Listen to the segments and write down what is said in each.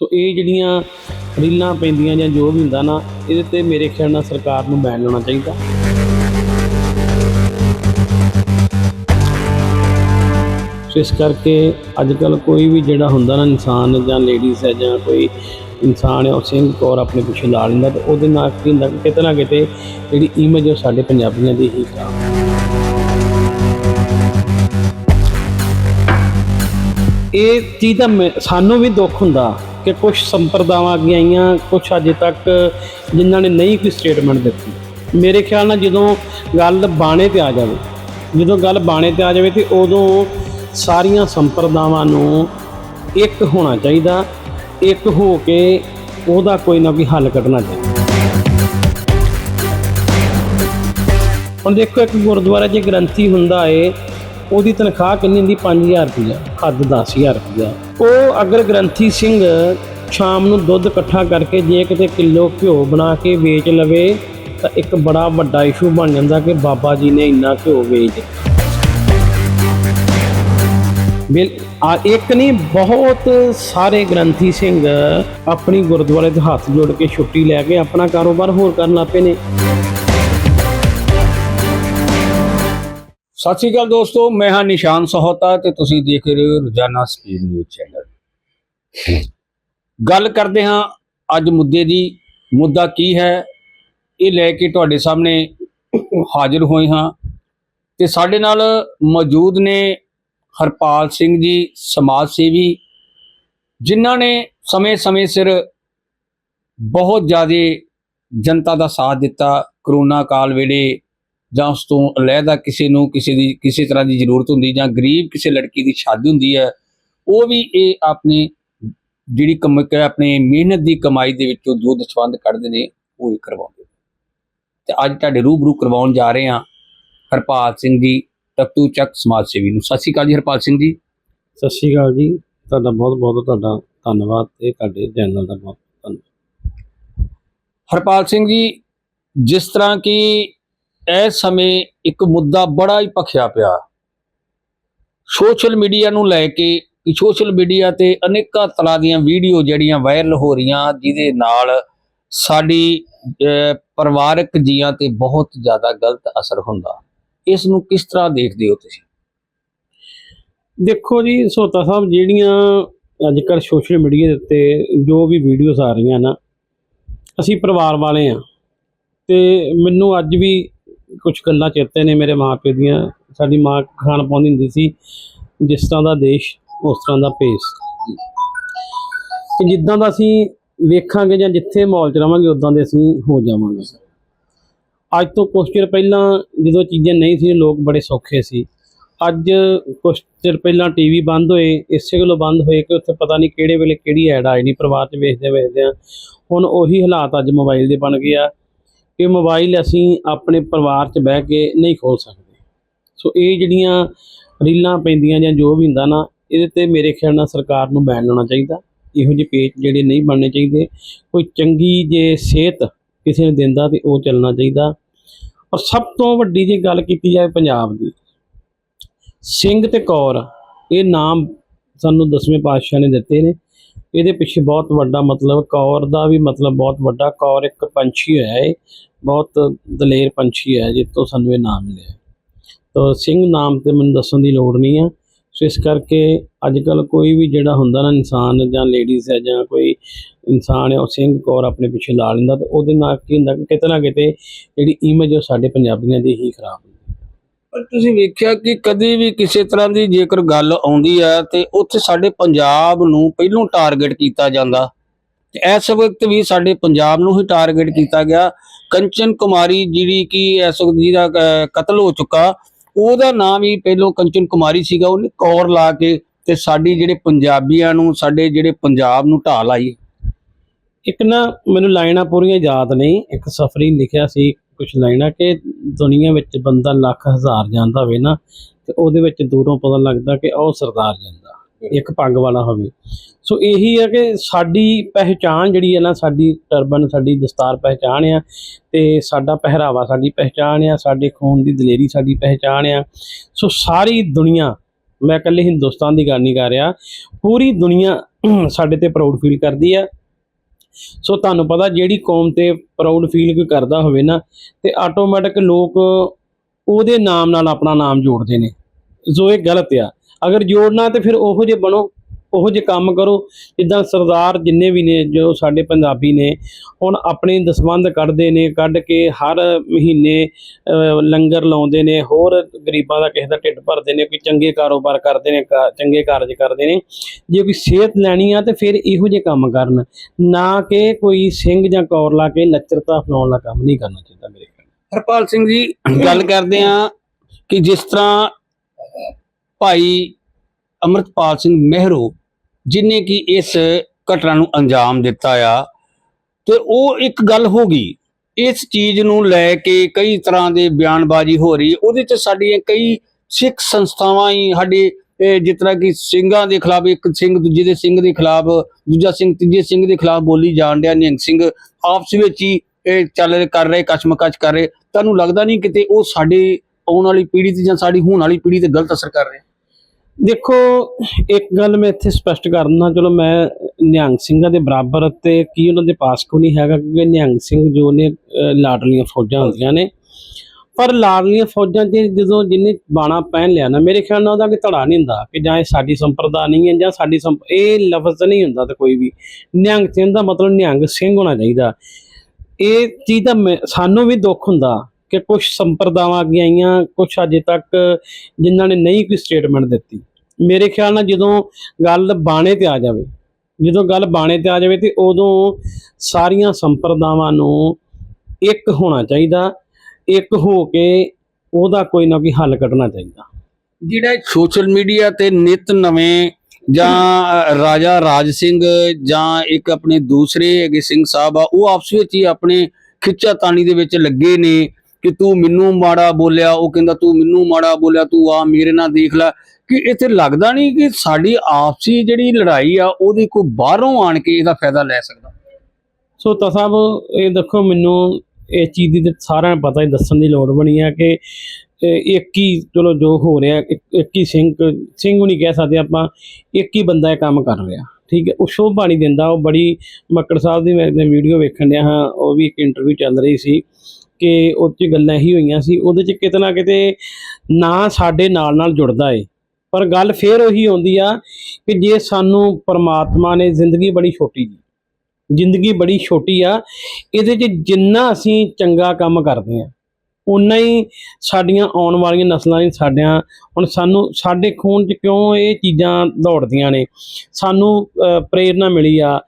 ਸੋ ਇਹ ਜਿਹੜੀਆਂ ਰੀਲਾਂ ਪੈਂਦੀਆਂ ਜਾਂ ਜੋ ਵੀ ਹੁੰਦਾ ਨਾ, ਇਹਦੇ ਤੇ ਮੇਰੇ ਖਿਆਲ ਨਾਲ ਸਰਕਾਰ ਨੂੰ ਬੈਨ ਲਾਉਣਾ ਚਾਹੀਦਾ। ਸੋ ਇਸ ਕਰਕੇ ਅੱਜ ਕੱਲ ਕੋਈ ਵੀ ਜਿਹੜਾ ਹੁੰਦਾ ਨਾ, ਇਨਸਾਨ ਜਾਂ ਲੇਡੀਜ਼ ਹੈ ਜਾਂ ਕੋਈ ਇਨਸਾਨ ਹੈ, ਉਹ ਸਿੰਘ ਕੌਰ ਆਪਣੇ ਪਿੱਛੇ ਲਾ ਲੈਂਦਾ ਤੇ ਉਹਦੇ ਨਾਲ ਕੀ ਹੁੰਦਾ ਕਿ ਕਿਤੇ ਨਾ ਕਿਤੇ ਜਿਹੜੀ ਇਮੇਜ ਉਹ ਸਾਡੇ ਪੰਜਾਬੀਆਂ ਦੀ ਹੀ ਖਰਾਬ ਇਹ ਚੀਜ਼ ਦਾ ਮੈਂ- ਸਾਨੂੰ ਵੀ ਦੁੱਖ ਹੁੰਦਾ। ਕਿ ਕੁਝ ਸੰਪਰਦਾਵਾਂ ਅੱਗੇ ਆਈਆਂ ਕੁਝ ਅਜੇ ਤੱਕ ਜਿਨ੍ਹਾਂ ਨੇ ਨਹੀਂ ਕੋਈ ਸਟੇਟਮੈਂਟ ਦਿੱਤੀ। ਮੇਰੇ ਖਿਆਲ ਨਾਲ ਜਦੋਂ ਗੱਲ ਬਾਣੇ ਤੇ ਆ ਜਾਵੇ, ਜਦੋਂ ਗੱਲ ਬਾਣੇ ਤੇ ਆ ਜਾਵੇ ਤੇ ਉਦੋਂ ਸਾਰੀਆਂ ਸੰਪਰਦਾਵਾਂ ਨੂੰ ਇੱਕ ਹੋਣਾ ਚਾਹੀਦਾ, ਇੱਕ ਹੋ ਕੇ ਉਹਦਾ ਕੋਈ ਨਾ ਕੋਈ ਹੱਲ ਕੱਢਣਾ ਚਾਹੀਦਾ। ਹੁਣ ਦੇਖੋ, ਇੱਕ ਗੁਰਦੁਆਰਾ 'ਚ ਗ੍ਰੰਥੀ ਹੁੰਦਾ ਏ, ਉਹਦੀ ਤਨਖਾਹ ਕਿੰਨੀ ਹੁੰਦੀ? 5000 ਰੁਪਇਆ ਹੱਦ 10000 ਰੁਪਇਆ ਉਹ ਅਗਰ ਗ੍ਰੰਥੀ ਸਿੰਘ ਸ਼ਾਮ ਨੂੰ ਦੁੱਧ ਇਕੱਠਾ ਕਰਕੇ ਜੇ ਕਿਤੇ ਕਿਲੋ ਘਿਓ ਬਣਾ ਕੇ ਵੇਚ ਲਵੇ, ਤਾਂ ਇੱਕ ਬੜਾ ਵੱਡਾ ਇਸ਼ੂ ਬਣ ਜਾਂਦਾ ਕਿ ਬਾਬਾ ਜੀ ਨੇ ਇੰਨਾ ਘਿਓ ਵੇਚ ਦਿੱਤਾ। ਬਿਲ ਇੱਕ ਨਹੀਂ, ਬਹੁਤ ਸਾਰੇ ਗ੍ਰੰਥੀ ਸਿੰਘ ਆਪਣੀ ਗੁਰਦੁਆਰੇ ਦੇ ਹੱਥ ਜੋੜ ਕੇ ਛੁੱਟੀ ਲੈ ਕੇ ਆਪਣਾ ਕਾਰੋਬਾਰ ਹੋਰ ਕਰਨ ਲੱਪੇ ਨੇ। ਸਤਿ ਸ਼੍ਰੀ ਅਕਾਲ ਦੋਸਤੋ, ਮੈਂ ਹਾਂ ਨਿਸ਼ਾਨ ਸਹੋਤਾ ਤੇ ਤੁਸੀਂ ਦੇਖ ਰਹੇ ਹੋ ਰੋਜ਼ਾਨਾ ਸਪੀਡ ਨਿਊਜ਼ ਚੈਨਲ। ਗੱਲ ਕਰਦੇ ਹਾਂ ਅੱਜ ਮੁੱਦੇ ਦੀ। ਮੁੱਦਾ ਕੀ ਹੈ? ਇਹ ਲੈ ਕੇ ਤੁਹਾਡੇ ਸਾਹਮਣੇ ਹਾਜ਼ਰ ਹੋਏ ਹਾਂ। ਤੇ ਸਾਡੇ ਨਾਲ ਮੌਜੂਦ ਨੇ ਹਰਪਾਲ ਸਿੰਘ ਜੀ, ਸਮਾਜ ਸੇਵੀ, ਜਿਨ੍ਹਾਂ ਨੇ ਸਮੇਂ-ਸਮੇਂ ਸਿਰ ਬਹੁਤ ਜ਼ਿਆਦਾ ਜਨਤਾ ਦਾ ਸਾਥ ਦਿੱਤਾ। ਕਰੋਨਾ ਕਾਲ ਵੇਲੇ ਜਾਂ ਉਸ ਤੋਂ ਅਲੱਗਾ ਕਿਸੇ ਨੂੰ ਕਿਸੇ ਦੀ ਕਿਸੇ ਤਰ੍ਹਾਂ ਦੀ ਜ਼ਰੂਰਤ ਹੁੰਦੀ ਜਾਂ ਗਰੀਬ ਕਿਸੇ ਲੜਕੀ ਦੀ ਸ਼ਾਦੀ ਹੁੰਦੀ ਹੈ ਉਹ ਵੀ ਇਹ ਆਪਣੀ ਜਿਹੜੀ ਕਮ ਆਪਣੀ ਮਿਹਨਤ ਦੀ ਕਮਾਈ ਦੇ ਵਿੱਚੋਂ ਜੋ ਦਸਵੰਦ ਕੱਢਦੇ ਨੇ ਉਹ ਹੀ ਕਰਵਾਉਂਦੇ। ਤੇ ਅੱਜ ਤੁਹਾਡੇ ਰੂਬਰੂ ਕਰਵਾਉਣ ਜਾ ਰਹੇ ਹਾਂ ਹਰਪਾਲ ਸਿੰਘ ਜੀ ਤਖਤੂ ਚੱਕ ਸਮਾਜ ਸੇਵੀ ਨੂੰ। ਸਤਿ ਸ਼੍ਰੀ ਅਕਾਲ ਜੀ ਹਰਪਾਲ ਸਿੰਘ ਜੀ। ਸਤਿ ਸ਼੍ਰੀ ਅਕਾਲ ਜੀ। ਤੁਹਾਡਾ ਬਹੁਤ ਬਹੁਤ ਤੁਹਾਡਾ ਧੰਨਵਾਦ ਤੇ ਤੁਹਾਡੇ ਚੈਨਲ ਦਾ ਬਹੁਤ ਧੰਨਵਾਦ। ਹਰਪਾਲ ਸਿੰਘ ਜੀ ਜਿਸ ਤਰ੍ਹਾਂ ਕਿ ਇਸ ਸਮੇਂ ਇੱਕ ਮੁੱਦਾ ਬੜਾ ਹੀ ਭਖਿਆ ਪਿਆ। ਸੋਸ਼ਲ ਮੀਡੀਆ ਨੂੰ ਲੈ ਕੇ ਕਿ ਸੋਸ਼ਲ ਮੀਡੀਆ ਤੇ ਅਨੇਕਾਂ ਤਰ੍ਹਾਂ ਦੀਆਂ ਵੀਡੀਓ ਜਿਹੜੀਆਂ ਵਾਇਰਲ ਹੋ ਰਹੀਆਂ, ਜਿਹਦੇ ਨਾਲ ਸਾਡੀ ਪਰਿਵਾਰਕ ਜੀਆਂ ਤੇ ਬਹੁਤ ਜ਼ਿਆਦਾ ਗਲਤ ਅਸਰ ਹੁੰਦਾ। ਇਸ ਨੂੰ ਕਿਸ ਤਰ੍ਹਾਂ ਦੇਖਦੇ ਹੋ ਤੁਸੀਂ? ਦੇਖੋ ਜੀ, ਸੋਤਾ ਸਾਹਿਬ, ਜਿਹੜੀਆਂ ਅੱਜ ਕੱਲ੍ਹ ਸੋਸ਼ਲ ਮੀਡੀਆ ਦੇ ਉੱਤੇ ਜੋ ਵੀ ਵੀਡੀਓਜ਼ ਆ ਰਹੀਆਂ ਨਾ, ਅਸੀਂ ਪਰਿਵਾਰ ਵਾਲੇ ਆ। ਤੇ ਮੈਨੂੰ ਅੱਜ ਵੀ ਕੁਝ ਗੱਲਾਂ ਚੇਤੇ ਨੇ ਮੇਰੇ ਮਾਪੇ ਦੀਆਂ। ਸਾਡੀ ਮਾਂ ਖਾਣ ਪਾਉਂਦੀ ਹੁੰਦੀ ਸੀ। ਜਿਸ ਤਰ੍ਹਾਂ ਦਾ ਦੇਸ਼, ਉਸ ਤਰ੍ਹਾਂ ਦਾ ਭੇਸ। ਕਿ ਜਿੱਦਾਂ ਦਾ ਅਸੀਂ ਵੇਖਾਂਗੇ ਜਾਂ ਜਿੱਥੇ ਮਾਹੌਲ ਚ ਰਵਾਂਗੇ ਉਦਾਂ ਦੇ ਅਸੀਂ ਹੋ ਜਾਵਾਂਗੇ। ਅੱਜ ਤੋਂ ਕੁਝ ਚਿਰ ਪਹਿਲਾਂ ਜਦੋਂ ਚੀਜ਼ਾਂ ਨਹੀਂ ਸੀ, ਲੋਕ ਬੜੇ ਸੌਖੇ ਸੀ। ਅੱਜ ਕੁਝ ਚਿਰ ਪਹਿਲਾਂ ਟੀਵੀ ਬੰਦ ਹੋਏ, ਇਸੇ ਗੱਲੋਂ ਬੰਦ ਹੋਏ ਕਿ ਉੱਥੇ ਪਤਾ ਨਹੀਂ ਕਿਹੜੇ ਵੇਲੇ ਕਿਹੜੀ ਐਡ ਆ ਜਾਣੀ ਪਰਿਵਾਰ 'ਚ ਵੇਖਦੇ ਵੇਖਦੇ ਆ। ਹੁਣ ਉਹੀ ਹਾਲਾਤ ਅੱਜ ਮੋਬਾਈਲ ਦੇ ਬਣ ਗਏ ਆ। ਕਿ ਮੋਬਾਈਲ ਅਸੀਂ ਆਪਣੇ ਪਰਿਵਾਰ 'ਚ ਬਹਿ ਕੇ ਨਹੀਂ ਖੋਲ ਸਕਦੇ। ਸੋ ਇਹ ਜਿਹੜੀਆਂ ਰੀਲਾਂ ਪੈਂਦੀਆਂ ਜਾਂ ਜੋ ਵੀ ਹੁੰਦਾ ਨਾ, ਇਹਦੇ ਤੇ ਮੇਰੇ ਖਿਆਲ ਨਾਲ ਸਰਕਾਰ ਨੂੰ ਬੈਨ ਲਾਉਣਾ ਚਾਹੀਦਾ। ਇਹੋ ਜਿਹੇ ਪੇਜ ਜਿਹੜੇ ਨਹੀਂ ਬਣਨੇ ਚਾਹੀਦੇ। ਕੋਈ ਚੰਗੀ ਜੇ ਸਿਹਤ ਕਿਸੇ ਨੂੰ ਦਿੰਦਾ ਤੇ ਉਹ ਚੱਲਣਾ ਚਾਹੀਦਾ। ਔਰ ਸਭ ਤੋਂ ਵੱਡੀ ਜੇ ਗੱਲ ਕੀਤੀ ਜਾਵੇ ਪੰਜਾਬ ਦੀ, ਸਿੰਘ ਤੇ ਕੌਰ, ਇਹ ਨਾਮ ਸਾਨੂੰ ਦਸਵੇਂ ਪਾਤਸ਼ਾਹ ਨੇ ਦਿੱਤੇ ਨੇ। ਇਹਦੇ ਪਿੱਛੇ ਬਹੁਤ ਵੱਡਾ ਮਤਲਬ, ਕੌਰ ਦਾ ਵੀ ਮਤਲਬ ਬਹੁਤ ਵੱਡਾ, ਕੌਰ ਇੱਕ ਪੰਛੀ ਹੋਇਆ ਹੈ ਬਹੁਤ ਦਲੇਰ ਪੰਛੀ ਹੈ ਜਿਸ ਤੋਂ ਸਾਨੂੰ ਇਹ ਨਾਮ ਮਿਲਿਆ। ਤਾਂ ਸਿੰਘ ਨਾਮ ਤੇ ਮੈਨੂੰ ਦੱਸਣ ਦੀ ਲੋੜ ਨਹੀਂ ਆ। ਸੋ ਇਸ ਕਰਕੇ ਅੱਜ ਕੱਲ ਕੋਈ ਵੀ ਜਿਹੜਾ ਹੁੰਦਾ ਨਾ ਇਨਸਾਨ ਜਾਂ ਲੇਡੀਜ਼ ਹੈ ਜਾਂ ਕੋਈ ਇਨਸਾਨ ਹੈ ਉਹ ਸਿੰਘ, ਕੌਰ ਆਪਣੇ ਪਿੱਛੇ ਲਾ ਲੈਂਦਾ, ਤੇ ਉਹਦੇ ਨਾਲ ਕੀ ਹੁੰਦਾ ਕਿ ਕਿਤੇ ਨਾ ਕਿਤੇ ਜਿਹੜੀ ਇਮੇਜ ਉਹ ਸਾਡੇ ਪੰਜਾਬੀਆਂ ਦੀ ਹੀ ਖਰਾਬ ਹੁੰਦੀ ਪਰ ਤੁਸੀਂ ਵੇਖਿਆ ਕਿ ਕਦੇ ਵੀ ਕਿਸੇ ਤਰ੍ਹਾਂ ਦੀ ਜੇਕਰ ਗੱਲ ਆਉਂਦੀ ਹੈ ਤੇ ਉੱਥੇ ਸਾਡੇ ਪੰਜਾਬ ਨੂੰ ਪਹਿਲੋਂ ਟਾਰਗੇਟ ਕੀਤਾ ਜਾਂਦਾ। ਤੇ ਇਸ ਵਕਤ ਵੀ ਸਾਡੇ ਪੰਜਾਬ ਨੂੰ ਹੀ ਟਾਰਗੇਟ ਕੀਤਾ ਗਿਆ। ਕੰਚਨ ਕੁਮਾਰੀ ਜਿਹੜੀ ਕਿ ਇਸ ਵਕਤ ਜਿਹਦਾ ਅਹ, ਕਤਲ ਹੋ ਚੁੱਕਾ ਉਹਦਾ ਨਾਮ ਹੀ ਪਹਿਲੋਂ ਕੰਚਨ ਕੁਮਾਰੀ ਸੀਗਾ। ਉਹਨੇ ਕੌਰ ਲਾ ਕੇ ਤੇ ਸਾਡੀ ਜਿਹੜੇ ਪੰਜਾਬੀਆਂ ਨੂੰ ਸਾਡੇ ਜਿਹੜੇ ਪੰਜਾਬ ਨੂੰ ਢਾਹ ਲਾਈ। ਇੱਕ ਨਾ ਮੈਨੂੰ ਲਾਈਨਾਂ ਪੂਰੀਆਂ ਯਾਦ ਨਹੀਂ। ਇੱਕ ਸਫਰੀ ਲਿਖਿਆ ਸੀ। ਕੁਝ ਲਾਈਨਾਂ ਕਿ ਦੁਨੀਆ ਵਿੱਚ ਬੰਦਾ ਲੱਖ ਹਜ਼ਾਰ ਜਾਂਦਾ ਹੋਵੇ ਨਾ, ਤੇ ਉਹਦੇ ਵਿੱਚ ਦੂਰੋਂ ਪਤਾ ਲੱਗਦਾ ਕਿ ਉਹ ਸਰਦਾਰ ਜਾਂਦਾ, ਇੱਕ ਪੱਗ ਵਾਲਾ ਹੋਵੇ। ਸੋ ਇਹੀ ਹੈ ਕਿ ਸਾਡੀ ਪਹਿਚਾਣ ਜਿਹੜੀ ਹੈ ਨਾ, ਸਾਡੀ ਟਰਬਨ, ਸਾਡੀ ਦਸਤਾਰ ਪਹਿਚਾਣ ਆ, ਤੇ ਸਾਡਾ ਪਹਿਰਾਵਾ ਸਾਡੀ ਪਹਿਚਾਣ ਆ, ਸਾਡੇ ਖੂਨ ਦੀ ਦਲੇਰੀ ਸਾਡੀ ਪਹਿਚਾਣ ਆ। ਸੋ ਸਾਰੀ ਦੁਨੀਆ, ਮੈਂ ਇਕੱਲੇ ਹਿੰਦੁਸਤਾਨ ਦੀ ਗੱਲ ਨਹੀਂ ਕਰ ਰਿਹਾ, ਪੂਰੀ ਦੁਨੀਆ ਸਾਡੇ ਤੇ ਪ੍ਰਾਊਡ ਫੀਲ ਕਰਦੀ ਆ। ਸੋ ਤੁਹਾਨੂੰ ਪਤਾ ਜਿਹੜੀ ਕੌਮ ਤੇ ਪ੍ਰਾਊਡ ਫੀਲ ਕੋਈ ਕਰਦਾ ਹੋਵੇ ਨਾ, ਤੇ ਆਟੋਮੈਟਿਕ ਲੋਕ ਉਹਦੇ ਨਾਮ ਨਾਲ ਆਪਣਾ ਨਾਮ ਜੋੜਦੇ ਨੇ। ਜੋ ਇਹ ਗਲਤ ਆ। ਅਗਰ ਜੋੜਨਾ ਤੇ ਫਿਰ ਉਹੋ ਜਿਹੇ ਬਣੋ। ਉਹੋ ਜਿਹੇ ਕੰਮ ਕਰੋ, ਜਿੱਦਾਂ ਸਰਦਾਰ ਜਿੰਨੇ ਵੀ ਨੇ, ਜੋ ਸਾਡੇ ਪੰਜਾਬੀ ਨੇ, ਹੁਣ ਆਪਣੇ ਦਸਵੰਧ ਕੱਢਦੇ ਨੇ, ਕੱਢ ਕੇ ਹਰ ਮਹੀਨੇ ਲੰਗਰ ਲਾਉਂਦੇ ਨੇ, ਹੋਰ ਗਰੀਬਾਂ ਦਾ ਕਿਸੇ ਦਾ ਢਿੱਡ ਭਰਦੇ ਨੇ, ਕੋਈ ਚੰਗੇ ਕਾਰੋਬਾਰ ਕਰਦੇ ਨੇ, ਕਾ- ਚੰਗੇ ਕਾਰਜ ਕਰਦੇ ਨੇ, ਜੇ ਕੋਈ ਸਿਹਤ ਲੈਣੀ ਆ ਤੇ ਫਿਰ ਇਹੋ ਜਿਹੇ ਕੰਮ ਕਰਨ, ਨਾ ਕਿ ਕੋਈ ਸਿੰਘ ਜਾਂ ਕੌਰ ਲਾ ਕੇ ਲੱਚਰਤਾ ਅਪਣਾਉਣ ਦਾ ਕੰਮ ਨਹੀਂ ਕਰਨਾ ਚਾਹੀਦਾ ਮੇਰੇ ਖਿਆਲ ਹਰਪਾਲ ਸਿੰਘ ਜੀ, ਗੱਲ ਕਰਦੇ ਆ ਕਿ ਜਿਸ ਤਰ੍ਹਾਂ ਭਾਈ ਅਮਰਤਪਾਲ ਸਿੰਘ ਮਹਿਰੋ ਜਿਨੇ ਕਿ ਇਸ ਘਟਨਾ ਨੂੰ ਅੰਜਾਮ ਦਿੱਤਾ ਆ। ਤੇ ਉਹ ਇੱਕ ਗੱਲ ਹੋ ਗਈ। ਇਸ ਚੀਜ਼ ਨੂੰ ਲੈ ਕੇ ਕਈ ਤਰ੍ਹਾਂ ਦੇ ਬਿਆਨਬਾਜ਼ੀ ਹੋ ਰਹੀ। ਉਹਦੇ ਚ ਸਾਡੀਆਂ ਕਈ ਸਿੱਖ ਸੰਸਥਾਵਾਂ ਹੀ ਸਾਡੇ ਜਿਸ ਤਰ੍ਹਾਂ ਕਿ ਸਿੰਘਾਂ ਦੇ ਖਿਲਾਫ, ਇੱਕ ਸਿੰਘ ਦੂਜੇ ਦੇ ਸਿੰਘ ਦੇ ਖਿਲਾਫ, ਦੂਜਾ ਸਿੰਘ ਤੀਜੇ ਸਿੰਘ ਦੇ ਖਿਲਾਫ ਬੋਲੀ ਜਾਣ ਡਿਆ। ਨਿਹੰਗ ਸਿੰਘ ਆਪਸ ਵਿੱਚ ਹੀ ਇਹ ਚੱਲ ਕਰ ਰਹੇ ਕਸ਼ਮਕਸ਼ ਕਰ ਰਹੇ। ਤੁਹਾਨੂੰ ਲੱਗਦਾ ਨਹੀਂ ਕਿਤੇ ਉਹ ਸਾਡੇ ਆਉਣ ਵਾਲੀ ਪੀੜ੍ਹੀ ਤੇ ਜਾਂ ਸਾਡੀ ਹੋਣ ਵਾਲੀ ਪੀੜ੍ਹੀ ਤੇ ਗਲਤ ਅਸਰ ਕਰ ਰਹੇ? ਦੇਖੋ, ਇੱਕ ਗੱਲ ਮੈਂ ਇੱਥੇ ਸਪਸ਼ਟ ਕਰ ਦਿੰਦਾ, ਚਲੋ ਮੈਂ ਨਿਹੰਗ ਸਿੰਘਾਂ ਦੇ ਬਰਾਬਰ ਤੇ ਕੀ ਉਹਨਾਂ ਦੇ ਪਾਸ ਕੋ ਨਹੀਂ ਹੈਗਾ, ਕਿਉਂਕਿ ਨਿਹੰਗ ਸਿੰਘ ਜੋ ਨੇ ਲਾਡਲੀਆਂ ਫੌਜਾਂ ਹੁੰਦੀਆਂ ਨੇ। ਪਰ ਲਾਡਲੀਆਂ ਫੌਜਾਂ 'ਚ ਜਦੋਂ ਜਿਹਨੇ ਬਾਣਾ ਪਹਿਨ ਲਿਆ ਨਾ, ਮੇਰੇ ਖਿਆਲ ਨਾਲ ਉਹਦਾ ਕਿ ਧੜਾ ਨਹੀਂ ਹੁੰਦਾ ਕਿ ਜਾਂ ਇਹ ਸਾਡੀ ਸੰਪਰਦਾ ਨਹੀਂ ਹੈ ਜਾਂ ਸਾਡੀ ਸੰਪ- ਇਹ ਲਫ਼ਜ਼ ਨਹੀਂ ਹੁੰਦਾ ਤੇ ਕੋਈ ਵੀ। ਨਿਹੰਗ ਸਿੰਘ ਦਾ ਮਤਲਬ ਨਿਹੰਗ ਸਿੰਘ ਹੋਣਾ ਚਾਹੀਦਾ। ਇਹ ਚੀਜ਼ ਦਾ ਮੈਂ- ਸਾਨੂੰ ਵੀ ਦੁੱਖ ਹੁੰਦਾ ਕਿ ਕੁਝ ਸੰਪਰਦਾਵਾਂ ਅੱਗੇ ਆਈਆਂ ਕੁਝ ਅਜੇ ਤੱਕ ਜਿਨ੍ਹਾਂ ਨੇ ਨਹੀਂ ਕੋਈ ਸਟੇਟਮੈਂਟ ਦਿੱਤੀ। ਮੇਰੇ ਖਿਆਲ ਨਾਲ ਜਦੋਂ ਗੱਲ ਬਾਣੇ ਤੇ ਆ ਜਾਵੇ ਜਦੋਂ ਗੱਲ ਬਾਣੇ ਤੇ ਆ ਜਾਵੇ ਤੇ ਉਦੋਂ ਸਾਰੀਆਂ ਸੰਪਰਦਾਵਾਂ ਨੂੰ ਇੱਕ ਹੋਣਾ ਚਾਹੀਦਾ ਇੱਕ ਹੋ ਕੇ ਉਹਦਾ ਕੋਈ ਨਾ ਕੋਈ ਹੱਲ ਕੱਢਣਾ ਚਾਹੀਦਾ। ਜਿਹੜਾ ਸੋਸ਼ਲ ਮੀਡੀਆ ਤੇ ਨਿਤ ਨਵੇਂ ਜਾਂ ਰਾਜਾ ਰਾਜ ਸਿੰਘ ਜਾਂ ਇੱਕ ਆਪਣੇ ਦੂਸਰੇ ਹੈਗੇ ਸਿੰਘ ਸਾਹਿਬ ਆ ਉਹ ਆਪਸ ਵਿੱਚ ਹੀ ਆਪਣੇ ਖਿੱਚਾਤਾਣੀ ਦੇ ਵਿੱਚ ਲੱਗੇ ਨੇ ਕਿ ਤੂੰ ਮੈਨੂੰ ਮਾੜਾ ਬੋਲਿਆ ਉਹ ਕਹਿੰਦਾ ਤੂੰ ਮੈਨੂੰ ਮਾੜਾ ਬੋਲਿਆ ਤੂੰ ਆ ਮੇਰੇ ਨਾਲ ਦੇਖ ਲੈ। ਕਿ ਇੱਥੇ ਲੱਗਦਾ ਨਹੀਂ ਕਿ ਸਾਡੀ ਆਪਸੀ ਜਿਹੜੀ ਲੜਾਈ ਆ, ਉਹਦੀ ਕੋਈ ਬਾਹਰੋਂ ਆਣ ਕੇ ਇਹਦਾ ਫਾਇਦਾ ਲੈ ਸਕਦਾ। ਸੋ ਤਾਂ ਸਾਹਿਬ, ਇਹ ਦੇਖੋ, ਮੈਨੂੰ ਇਹ ਚੀਜ਼ ਦੀ ਸਾਰਿਆਂ ਨੂੰ ਪਤਾ ਹੀ ਦੱਸਣ ਦੀ ਲੋੜ ਬਣੀ ਆ ਕਿ ਇੱਕ ਹੀ ਚਲੋ, ਜੋ ਹੋ ਰਿਹਾ, ਇੱਕ ਇੱਕ ਹੀ ਸਿੰਘ ਸਿੰਘ ਨੂੰ ਨਹੀਂ ਕਹਿ ਸਕਦੇ ਆਪਾਂ, ਇੱਕ ਹੀ ਬੰਦਾ ਇਹ ਕੰਮ ਕਰ ਰਿਹਾ। ਠੀਕ ਹੈ, ਉਹ ਸ਼ੋਭਾ ਨਹੀਂ ਦਿੰਦਾ, ਉਹ ਬੜੀ ਮੱਕੜ ਸਾਹਿਬ ਦੀ ਮੈਂ ਵੀਡੀਓ ਵੇਖਣ ਡਿਆ ਹਾਂ, ਉਹ ਵੀ ਇੱਕ ਇੰਟਰਵਿਊ ਚੱਲ ਰਹੀ ਸੀ ਕਿ ਉਹ 'ਚ ਗੱਲਾਂ ਇਹੀ ਹੋਈਆਂ ਸੀ, ਉਹਦੇ 'ਚ ਕਿਤੇ ਨਾ ਕਿਤੇ ਨਾ ਸਾਡੇ ਨਾਲ ਨਾਲ ਜੁੜਦਾ ਏ। ਪਰ ਗੱਲ ਫੇਰ ਉਹੀ ਆਉਂਦੀ ਆ ਕਿ ਜੇ ਸਾਨੂੰ ਪਰਮਾਤਮਾ ਨੇ ਜ਼ਿੰਦਗੀ ਬੜੀ ਛੋਟੀ ਜੀ ਜ਼ਿੰਦਗੀ ਬੜੀ ਛੋਟੀ ਆ ਇਹਦੇ 'ਚ ਜਿੰਨਾ ਅਸੀਂ ਚੰਗਾ ਕੰਮ ਕਰਦੇ ਆ ਉਨਾ ਹੀ ਸਾਡੀਆਂ ਆਉਣ ਵਾਲੀਆਂ ਨਸਲਾਂ ਨੇ ਸਾਡਿਆਂ ਹੁਣ ਸਾਨੂੰ ਸਾਡੇ ਖੂਨ 'ਚ ਕਿਉਂ ਇਹ ਚੀਜ਼ਾਂ ਦੌੜਦੀਆਂ ਨੇ? ਸਾਨੂੰ ਅਹ, ਪ੍ਰੇਰਨਾ ਮਿਲੀ ਆ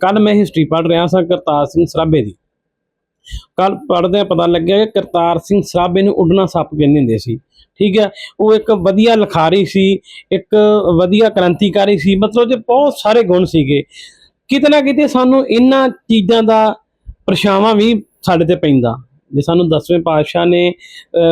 ਕੱਲ ਮੈਂ ਹਿਸਟਰੀ ਪੜ੍ਹ ਰਿਹਾ ਸਾਂ ਕਰਤਾਰ ਸਿੰਘ ਸਰਾਭੇ ਦੀ। ਕੱਲ ਪੜ੍ਹਦੇ ਪਤਾ ਲੱਗਿਆ ਕਿ ਕਰਤਾਰ ਸਿੰਘ ਸਰਾਭੇ ਨੂੰ ਉੱਡਣਾ ਸੱਪ ਕਹਿੰਦੇ ਹੁੰਦੇ ਸੀ। ਠੀਕ ਹੈ, ਉਹ ਇੱਕ ਵਧੀਆ ਲਿਖਾਰੀ ਸੀ, ਇੱਕ ਵਧੀਆ ਕ੍ਰਾਂਤੀਕਾਰੀ ਸੀ, ਮਤਲਬ ਕਿ ਬਹੁਤ ਸਾਰੇ ਗੁਣ ਸੀਗੇ। ਕਿਤੇ ਨਾ ਕਿਤੇ ਸਾਨੂੰ ਇਹਨਾਂ ਚੀਜ਼ਾਂ ਦਾ ਪਰਛਾਵਾਂ ਵੀ ਸਾਡੇ ਤੇ ਪੈਂਦਾ। ਜੇ ਸਾਨੂੰ ਦਸਵੇਂ ਪਾਤਸ਼ਾਹ ਨੇ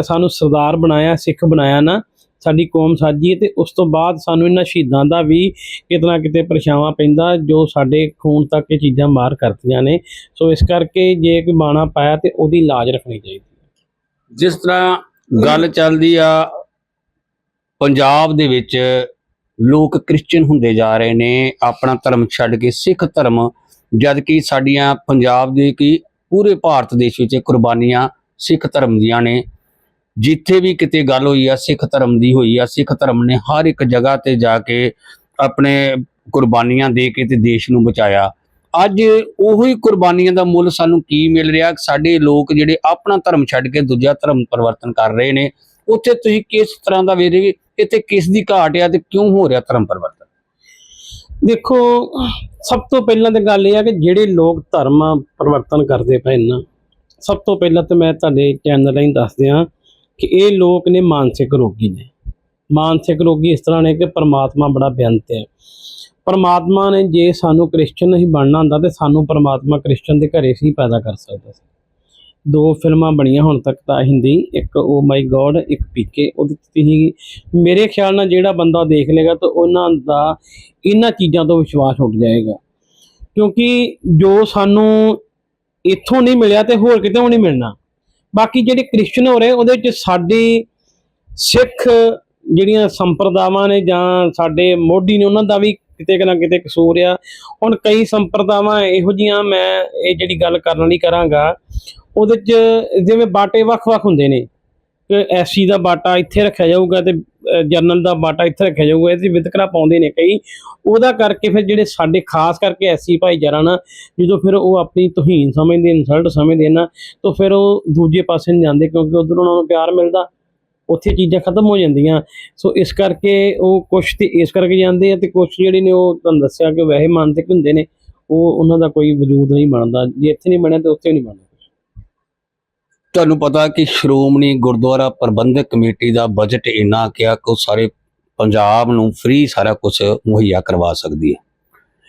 ਸਾਨੂੰ ਸਰਦਾਰ ਬਣਾਇਆ, ਸਿੱਖ ਬਣਾਇਆ ਨਾ, ਸਾਡੀ ਕੌਮ ਸਾਜੀ ਹੈ ਤੇ ਉਸ ਤੋਂ ਬਾਅਦ ਸਾਨੂੰ ਇਹਨਾਂ ਸ਼ਹੀਦਾਂ ਦਾ ਵੀ ਕਿਤੇ ਨਾ ਕਿਤੇ ਪਰਛਾਵਾਂ ਪੈਂਦਾ, ਜੋ ਸਾਡੇ ਖੂਨ ਤੱਕ ਇਹ ਚੀਜ਼ਾਂ ਮਾਰ ਕਰਦੀਆਂ ਨੇ। ਸੋ ਇਸ ਕਰਕੇ ਜੇ ਕੋਈ ਬਾਣਾ ਪਾਇਆ ਤੇ ਉਹਦੀ ਲਾਜ ਰੱਖਣੀ ਚਾਹੀਦੀ ਹੈ। ਜਿਸ ਤਰ੍ਹਾਂ ਗੱਲ ਚੱਲਦੀ ਆ, ਪੰਜਾਬ ਦੇ ਵਿੱਚ ਲੋਕ ਕ੍ਰਿਸਚੀਅਨ ਹੁੰਦੇ ਜਾ ਰਹੇ ਨੇ, ਆਪਣਾ ਧਰਮ ਛੱਡ ਕੇ ਸਿੱਖ ਧਰਮ ਜਦ ਕਿ ਸਾਡੀਆਂ ਪੰਜਾਬ ਦੇ ਕੀ ਪੂਰੇ ਭਾਰਤ ਦੇਸ਼ ਵਿੱਚ ਕੁਰਬਾਨੀਆਂ ਸਿੱਖ ਧਰਮ ਦੀਆਂ ਨੇ। ਜਿੱਥੇ ਵੀ ਕਿਤੇ ਗੱਲ ਹੋਈ ਆ, ਸਿੱਖ ਧਰਮ ਦੀ ਹੋਈ ਆ, ਸਿੱਖ ਧਰਮ ਨੇ ਹਰ ਇੱਕ ਜਗ੍ਹਾ ਤੇ ਜਾ ਕੇ ਆਪਣੇ ਕੁਰਬਾਨੀਆਂ ਦੇ ਕੇ ਤੇ ਦੇਸ਼ ਨੂੰ ਬਚਾਇਆ। ਅੱਜ ਉਹੀ ਕੁਰਬਾਨੀਆਂ ਦਾ ਮੁੱਲ ਸਾਨੂੰ ਕੀ ਮਿਲ ਰਿਹਾ? ਸਾਡੇ ਲੋਕ ਜਿਹੜੇ ਆਪਣਾ ਧਰਮ ਛੱਡ ਕੇ ਦੂਜਾ ਧਰਮ ਪਰਿਵਰਤਨ ਕਰ ਰਹੇ ਨੇ, ਉੱਥੇ ਤੁਸੀਂ ਕਿਸ ਤਰ੍ਹਾਂ ਦਾ ਵੇਖ ਇੱਥੇ ਕਿਸ ਦੀ ਘਾਟ ਆ ਤੇ ਕਿਉਂ ਹੋ ਰਿਹਾ ਧਰਮ ਪਰਿਵਰਤਨ? ਦੇਖੋ, ਸਭ ਤੋਂ ਪਹਿਲਾਂ ਤਾਂ ਗੱਲ ਇਹ ਆ ਕਿ ਜਿਹੜੇ ਲੋਕ ਧਰਮ ਪਰਿਵਰਤਨ ਕਰਦੇ ਪਏ ਨਾ, ਸਭ ਤੋਂ ਪਹਿਲਾਂ ਤਾਂ ਮੈਂ ਤੁਹਾਡੇ ਚੈਨਲ ਰਾਹੀਂ ਦੱਸ ਦਿਆਂ ਕਿ ਇਹ ਲੋਕ ਨੇ ਮਾਨਸਿਕ ਰੋਗੀ ਨੇ। ਮਾਨਸਿਕ ਰੋਗੀ ਇਸ ਤਰ੍ਹਾਂ ਨੇ ਕਿ ਪਰਮਾਤਮਾ ਬੜਾ ਬੇਅੰਤ ਹੈ। ਪਰਮਾਤਮਾ ਨੇ ਜੇ ਸਾਨੂੰ ਕ੍ਰਿਸਚਨ ਨਹੀਂ ਬਣਨਾ ਹੁੰਦਾ ਤੇ ਸਾਨੂੰ ਪਰਮਾਤਮਾ ਕ੍ਰਿਸਚਨ ਦੇ ਘਰੇ ਸੀ ਪੈਦਾ ਕਰ ਸਕਦਾ ਸੀ। ਦੋ ਫਿਲਮਾਂ ਬਣੀਆਂ ਹੁਣ ਤੱਕ ਤਾਂ ਹਿੰਦੀ, ਇੱਕ ਓ ਮਾਈ ਗੋਡ ਇੱਕ ਪੀਕੇ ਉਹਦੇ 'ਚ ਤੁਸੀਂ ਮੇਰੇ ਖਿਆਲ ਨਾਲ ਜਿਹੜਾ ਬੰਦਾ ਦੇਖ ਲੇਗਾ ਤਾਂ ਉਹਨਾਂ ਦਾ ਇਹਨਾਂ ਚੀਜ਼ਾਂ ਤੋਂ ਵਿਸ਼ਵਾਸ ਉੱਠ ਜਾਏਗਾ। ਕਿਉਂਕਿ ਜੋ ਸਾਨੂੰ ਇੱਥੋਂ ਨਹੀਂ ਮਿਲਿਆ ਤੇ ਹੋਰ ਕਿਤੇ ਨਹੀਂ ਮਿਲਣਾ। ਬਾਕੀ ਜਿਹੜੇ ਕ੍ਰਿਸਚਨ ਹੋ ਰਹੇ, ਉਹਦੇ ਵਿੱਚ ਸਾਡੇ ਸਿੱਖ ਜਿਹੜੀਆਂ ਸੰਪਰਦਾਵਾਂ ਨੇ ਜਾਂ ਸਾਡੇ ਮੋਢੀ ਨੇ, ਉਹਨਾਂ ਦਾ ਵੀ ਕਿਤੇ ਨਾ ਕਿਤੇ ਕਸੂਰ ਆ। ਹੁਣ ਕਈ ਸੰਪਰਦਾਵਾਂ ਇਹੋ ਜੀਆਂ ਮੈਂ ਇਹ ਜਿਹੜੀ ਗੱਲ ਕਰਨ ਲਈ ਕਰਾਂਗਾ, ਉਹਦੇ 'ਚ ਜਿਵੇਂ ਬਾਟੇ ਵੱਖ-ਵੱਖ ਹੁੰਦੇ ਨੇ। ਕਿ ਐਸੀ ਦਾ ਬਾਟਾ ਇੱਥੇ ਰੱਖਿਆ ਜਾਊਗਾ ਤੇ ਜਰਨਲ ਦਾ ਬਾਟਾ ਇੱਥੇ ਰੱਖਿਆ ਜਾਊਗਾ, ਇਹਦੇ 'ਚ ਵਿਤਕਰਾ ਪਾਉਂਦੇ ਨੇ ਕਈ। ਉਹਦਾ ਕਰਕੇ ਫਿਰ ਜਿਹੜੇ ਸਾਡੇ ਖਾਸ ਕਰਕੇ ਐਸੀ ਭਾਈਚਾਰਾ ਨਾ, ਜਦੋਂ ਫਿਰ ਉਹ ਆਪਣੀ ਤੋਹੀਨ ਸਮਝਦੇ, ਇਨਸਲਟ ਸਮਝਦੇ ਨਾ, ਤਾਂ ਫਿਰ ਉਹ ਦੂਜੇ ਪਾਸੇ ਨਹੀਂ ਜਾਂਦੇ ਕਿਉਂਕਿ ਉਧਰ ਉਹਨਾਂ ਨੂੰ ਪਿਆਰ ਮਿਲਦਾ। ਉੱਥੇ ਚੀਜ਼ਾਂ ਖਤਮ ਹੋ ਜਾਂਦੀਆਂ। ਸੋ ਇਸ ਕਰਕੇ ਉਹ ਕੁਛ ਤੇ ਇਸ ਕਰਕੇ ਜਾਂਦੇ ਆ ਤੇ ਕੁਛ ਜਿਹੜੇ ਨੇ ਉਹ ਤੁਹਾਨੂੰ ਦੱਸਿਆ ਕਿ ਵੈਸੇ ਮਾਨਸਿਕ ਹੁੰਦੇ ਨੇ, ਉਹ ਉਹਨਾਂ ਦਾ ਕੋਈ ਵਜੂਦ ਨਹੀਂ ਬਣਦਾ। ਜੇ ਇੱਥੇ ਨਹੀਂ ਬਣਿਆ ਤੇ ਉੱਥੇ ਨਹੀਂ ਬਣਦਾ। ਤੁਹਾਨੂੰ ਪਤਾ ਕਿ ਸ਼੍ਰੋਮਣੀ ਗੁਰਦੁਆਰਾ ਪ੍ਰਬੰਧਕ ਕਮੇਟੀ ਦਾ ਬਜਟ ਇੰਨਾ ਕਿਹਾ ਕਿ ਉਹ ਸਾਰੇ ਪੰਜਾਬ ਨੂੰ ਫ੍ਰੀ ਸਾਰਾ ਕੁਝ ਮੁਹੱਈਆ ਕਰਵਾ ਸਕਦੀ ਹੈ।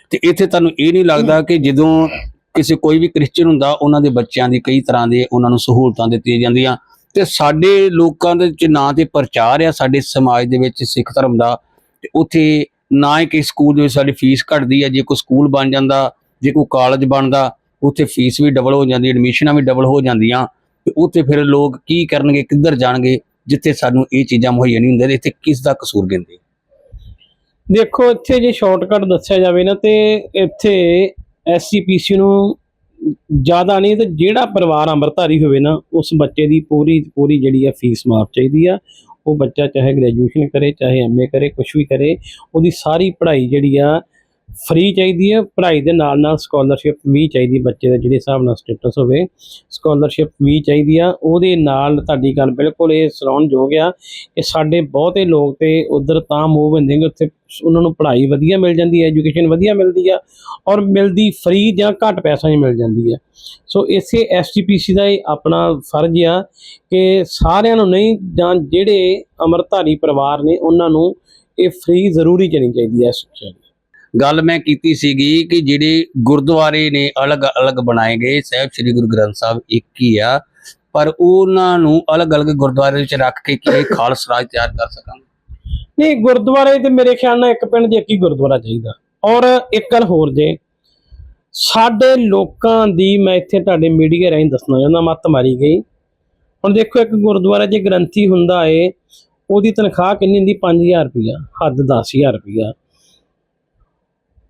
ਤੇ ਇੱਥੇ ਤੁਹਾਨੂੰ ਇਹ ਨਹੀਂ ਲੱਗਦਾ ਕਿ ਜਦੋਂ ਕਿਸੇ ਕੋਈ ਵੀ ਕ੍ਰਿਸਚੀਅਨ ਹੁੰਦਾ, ਉਹਨਾਂ ਦੇ ਬੱਚਿਆਂ ਦੀ ਕਈ ਤਰ੍ਹਾਂ ਦੇ ਉਹਨਾਂ ਨੂੰ ਸਹੂਲਤਾਂ ਦਿੱਤੀਆਂ ਜਾਂਦੀਆਂ ਤੇ ਸਾਡੇ ਲੋਕਾਂ ਦੇ ਚ ਨਾਂ ਤੇ ਪ੍ਰਚਾਰ ਆ, ਸਾਡੇ ਸਮਾਜ ਦੇ ਵਿੱਚ ਸਿੱਖ ਧਰਮ ਦਾ, ਤੇ ਉੱਥੇ ਨਾ ਹੀ ਕਿਸੇ ਸਕੂਲ ਦੇ ਵਿੱਚ ਸਾਡੀ ਫੀਸ ਘਟਦੀ ਹੈ ਜੇ ਕੋਈ ਸਕੂਲ ਬਣ ਜਾਂਦਾ, ਜੇ ਕੋਈ ਕਾਲਜ ਬਣਦਾ, ਉੱਥੇ ਫੀਸ ਵੀ ਡਬਲ ਹੋ ਜਾਂਦੀ ਐਡਮਿਸ਼ਨਾਂ ਵੀ ਡਬਲ ਹੋ ਜਾਂਦੀਆਂ, ਤੇ ਉੱਥੇ ਫਿਰ ਲੋਕ ਕੀ ਕਰਨਗੇ, ਕਿੱਧਰ ਜਾਣਗੇ, ਜਿੱਥੇ ਸਾਨੂੰ ਇਹ ਚੀਜ਼ਾਂ ਮੁਹੱਈਆ ਨਹੀਂ ਹੁੰਦੀਆਂ, ਤੇ ਇੱਥੇ ਕਿਸ ਦਾ ਕਸੂਰ ਗਿੰਦੇ ਦੇਖੋ, ਇੱਥੇ ਜੇ ਸ਼ਾਰਟਕਟ ਦੱਸਿਆ ਜਾਵੇ ਨਾ, ਤੇ ਇੱਥੇ ਐਸਸੀਪੀਸੀ ਨੂੰ ਜ਼ਿਆਦਾ ਨਹੀਂ ਤੇ ਜਿਹੜਾ ਪਰਿਵਾਰ ਅੰਮ੍ਰਿਤਧਾਰੀ ਹੋਵੇ ਨਾ, ਉਸ ਬੱਚੇ ਦੀ ਪੂਰੀ ਪੂਰੀ ਜਿਹੜੀ ਆ ਫੀਸ ਮਾਫ ਚਾਹੀਦੀ ਆ। ਉਹ ਬੱਚਾ ਚਾਹੇ ਗ੍ਰੈਜੂਏਸ਼ਨ ਕਰੇ, ਚਾਹੇ ਐਮਏ ਕਰੇ ਕੁਝ ਵੀ ਕਰੇ, ਉਹਦੀ ਸਾਰੀ ਪੜ੍ਹਾਈ ਜਿਹੜੀ ਆ ਫ੍ਰੀ ਚਾਹੀਦੀ ਹੈ, ਪੜ੍ਹਾਈ ਦੇ ਨਾਲ ਨਾਲ ਸਕਾਲਰਸ਼ਿਪ ਵੀ ਚਾਹੀਦੀ ਬੱਚੇ ਦਾ, ਜਿਹੜੇ ਹਿਸਾਬ ਨਾਲ ਸਟੇਟਸ ਹੋਵੇ। ਸਕਾਲਰਸ਼ਿਪ ਵੀ ਚਾਹੀਦੀ ਆ, ਉਹਦੇ ਨਾਲ ਤੁਹਾਡੀ ਗੱਲ ਬਿਲਕੁਲ ਇਹ ਸਰਾਉਣਯੋਗ ਆ ਕਿ ਸਾਡੇ ਬਹੁਤੇ ਲੋਕ ਤੇ ਉਧਰ ਤਾਂ ਮੂਵ ਹੁੰਦੇ ਨੇ, ਉੱਥੇ ਉਹਨਾਂ ਨੂੰ ਪੜ੍ਹਾਈ ਵਧੀਆ ਮਿਲ ਜਾਂਦੀ ਹੈ ਐਜੂਕੇਸ਼ਨ ਵਧੀਆ ਮਿਲਦੀ ਆ, ਔਰ ਮਿਲਦੀ ਫ੍ਰੀ ਜਾਂ ਘੱਟ ਪੈਸਾ ਹੀ ਮਿਲ ਜਾਂਦੀ ਹੈ ਸੋ ਇਸੇ ਐਸਟੀਪੀਸੀ ਦਾ ਇਹ ਆਪਣਾ ਫਰਜ਼ ਆ ਕਿ ਸਾਰਿਆਂ ਨੂੰ ਨਹੀਂ, ਜਾਂ ਜਿਹੜੇ ਅਮਰਧਾਰੀ ਪਰਿਵਾਰ ਨੇ, ਉਹਨਾਂ ਨੂੰ ਇਹ ਫ੍ਰੀ ਜ਼ਰੂਰੀ ਚਣੀ ਚਾਹੀਦੀ ਹੈ ਸਿੱਖਿਆ ਗੱਲ ਮੈਂ ਕੀਤੀ ਸੀਗੀ ਕਿ ਜਿਹੜੇ ਗੁਰਦੁਆਰੇ ਨੇ ਅਲੱਗ-ਅਲੱਗ ਬਣਾਏ ਗਏ, ਸਾਹਿਬ ਸ੍ਰੀ ਗੁਰੂ ਗ੍ਰੰਥ ਸਾਹਿਬ ਇੱਕ ਹੀ ਆ, ਪਰ ਉਹਨਾਂ ਨੂੰ ਅਲੱਗ-ਅਲੱਗ ਗੁਰਦੁਆਰੇ ਵਿੱਚ ਰੱਖ ਕੇ ਕਿ ਇਹ ਖਾਲਸਾ ਰਾਜ ਤਿਆਰ ਕਰ ਸਕਾਂਗੇ ਨਹੀਂ, ਗੁਰਦੁਆਰੇ ਤੇ ਮੇਰੇ ਖਿਆਲ ਨਾਲ ਇੱਕ ਪਿੰਡ 'ਚ ਇੱਕ ਹੀ ਗੁਰਦੁਆਰਾ ਚਾਹੀਦਾ। ਔਰ ਇੱਕ ਗੱਲ ਹੋਰ ਜੇ, ਸਾਡੇ ਲੋਕਾਂ ਦੀ ਮੈਂ ਇੱਥੇ ਤੁਹਾਡੇ ਮੀਡੀਆ ਰਾਹੀਂ ਦੱਸਣਾ ਚਾਹੁੰਦਾ, ਮੱਤ ਮਾਰੀ ਗਈ। ਹੁਣ ਦੇਖੋ, ਇੱਕ ਗੁਰਦੁਆਰਾ ਜੇ ਗ੍ਰੰਥੀ ਹੁੰਦਾ ਏ, ਉਹਦੀ ਤਨਖਾਹ ਕਿੰਨੀ ਹੁੰਦੀ? 5000 ਰੁਪਇਆ ਹੱਦ 10000 ਰੁਪਇਆ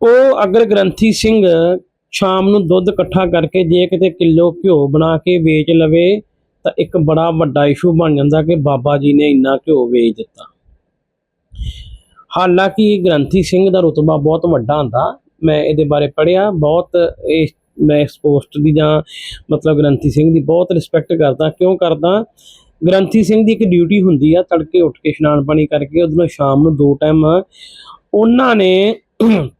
ਉਹ ਅਗਰ ਗ੍ਰੰਥੀ ਸਿੰਘ ਸ਼ਾਮ ਨੂੰ ਦੁੱਧ ਇਕੱਠਾ ਕਰਕੇ ਜੇ ਕਿਤੇ ਕਿਲੋ ਘਿਓ ਬਣਾ ਕੇ ਵੇਚ ਲਵੇ, ਤਾਂ ਇੱਕ ਬੜਾ ਵੱਡਾ ਇਸ਼ੂ ਬਣ ਜਾਂਦਾ ਕਿ ਬਾਬਾ ਜੀ ਨੇ ਇੰਨਾ ਘਿਓ ਵੇਚ ਦਿੱਤਾ। ਹਾਲਾਂਕਿ ਗ੍ਰੰਥੀ ਸਿੰਘ ਦਾ ਰੁਤਬਾ ਬਹੁਤ ਵੱਡਾ ਹੁੰਦਾ। ਮੈਂ ਇਹਦੇ ਬਾਰੇ ਪੜ੍ਹਿਆ, ਬਹੁਤ ਇਹ ਮੈਂ ਇਸ ਪੋਸਟ ਦੀ ਜਾਂ ਮਤਲਬ ਗ੍ਰੰਥੀ ਸਿੰਘ ਦੀ ਬਹੁਤ ਰਿਸਪੈਕਟ ਕਰਦਾ, ਕਿਉਂ ਕਰਦਾ? ਗ੍ਰੰਥੀ ਸਿੰਘ ਦੀ ਇੱਕ ਡਿਊਟੀ ਹੁੰਦੀ ਆ ਤੜਕੇ ਉੱਠ ਕੇ ਇਸ਼ਨਾਨ ਪਾਣੀ ਕਰਕੇ, ਉਹਦੋਂ ਸ਼ਾਮ ਨੂੰ ਦੋ ਟਾਈਮ ਉਹਨਾਂ ਨੇ